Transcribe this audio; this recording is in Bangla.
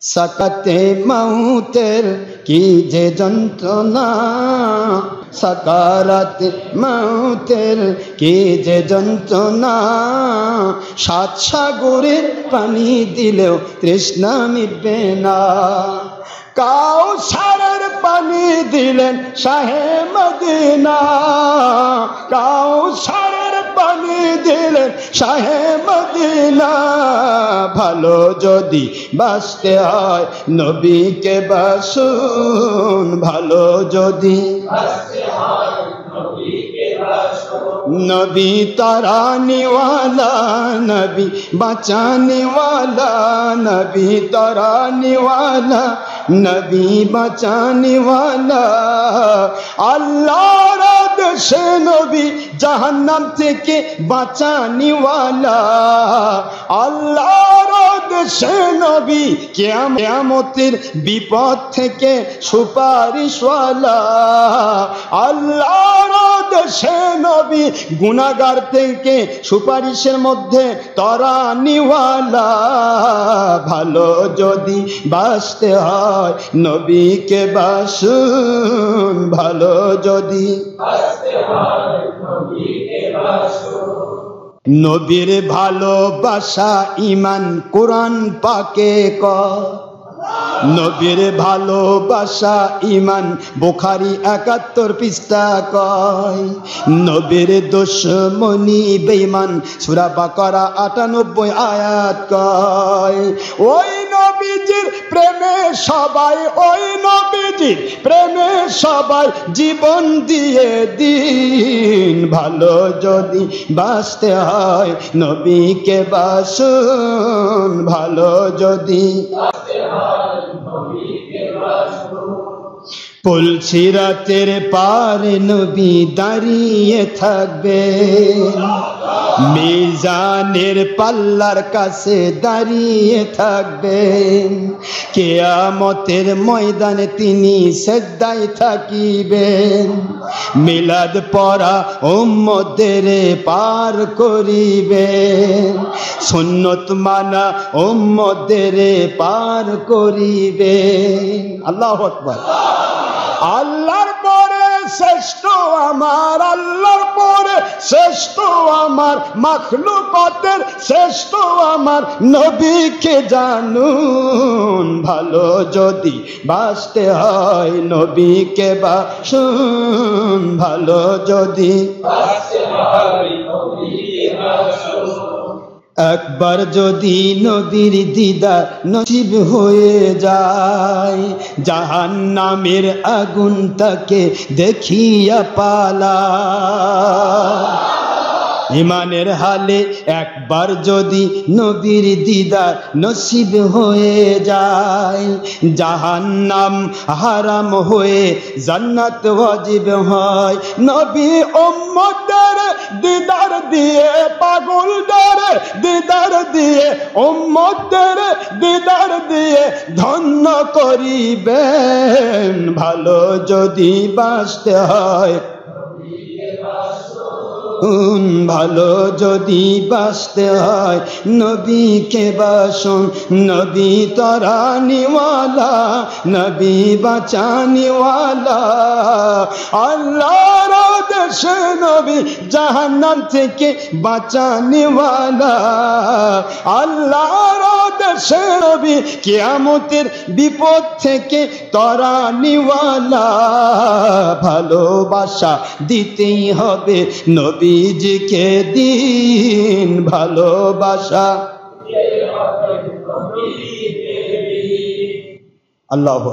সাকাতে মাউতের কি যে যন্ত্রণা? সাকারাত মাউতের কি যে যন্ত্রণা? সাত সাগরের পানি দিলেও তৃষ্ণা মিটবে না। কাউ সারের পানি দিলেন শাহে মদিনা। কাউ পানি দিলেন শাহে মদিনা। ভালো যদি বাঁচতে হয় নবীকে বাসুন ভালো যদি নবী তরানিওয়ালা নবী বাঁচানিওয়ালা নবী তরানিওয়ালা নবী বাঁচানিওয়ালা আল্লাহর দেশে নবী জাহান্নাম থেকে বাঁচানিওয়ালা আল্লাহর দেশে নবী কেয়ামতের বিপদ থেকে সুপারিশওয়ালা আল্লাহর দেশে নবী গুনাগার থেকে সুপারিশের মধ্যে তরা নিওয়ালা। ভালো যদি বাঁচতে হয় নবীকে বাসুন ভালো যদি নবীর ভালোবাসা ইমান কোরআন পাকে ক নবীর ভালোবাসা ইমান, বোখারি একাত্তর পৃষ্ঠা কয়, নবীর দুশ্মনী বেইমান সুরা বাকরা আটানব্বই আয়াত কয়, ওই নবীজির প্রেমে সবাই, ওই নবীজির প্রেমে সবাই জীবন দিয়ে দিন। ভালো যদি বাঁচতে হয় নবীকে বাসুন, ভালো যদি Jihad পুলসিরাতের পার নবী দাঁড়িয়ে থাকবে। মিজানের পাল্লার কাছে দাঁড়িয়ে থাকবেন কেয়ামতের ময়দানে তিনি সেদ্দায় থাকিবেন। মিলাদ পড়া ওম্মদের পার করিবেন। সুন্নত মানা ওম্মদের পার করিবেন। আল্লাহ আকবার। আল্লাহর পরে শ্রেষ্ঠ, আমার আল্লাহর পরে শ্রেষ্ঠ, আমার মাখলুকতের শ্রেষ্ঠ, আমার নবীকে জানুন। ভালো যদি বাঁচতে হয় নবীকে বাসুন। ভালো যদি একবার যদি নবীর দিদার নসিব হয়ে যায় জাহান নামের আগুন তাকে দেখিয়া পালা। ইমানের হালে একবার যদি নবীর দিদার নসিব হয়ে যায়, জাহান্নাম হারাম হয়ে জান্নাত ওয়াজিব হয়। নবী উম্মতের দিদার দিয়ে, পাগলদের দিদার দিয়ে, উম্মতের দিদার দিয়ে ধন্য করিবেন। ভালো যদি বাঁচতে হয় ভালো যদি বাঁচতে হয় নবীকে বাসন। নবী তরানিওয়ালা নবী বাঁচানিওয়ালা। আল্লাহর দেশে নবী, জাহান্নাম থেকে বাঁচানিওয়ালা আল্লাহর দেশে নবী, কিয়ামতের বিপদ থেকে তরানিওয়ালা ভালোবাসা দিতেই হবে নবীজিকে দিন, ভালোবাসা। আল্লাহ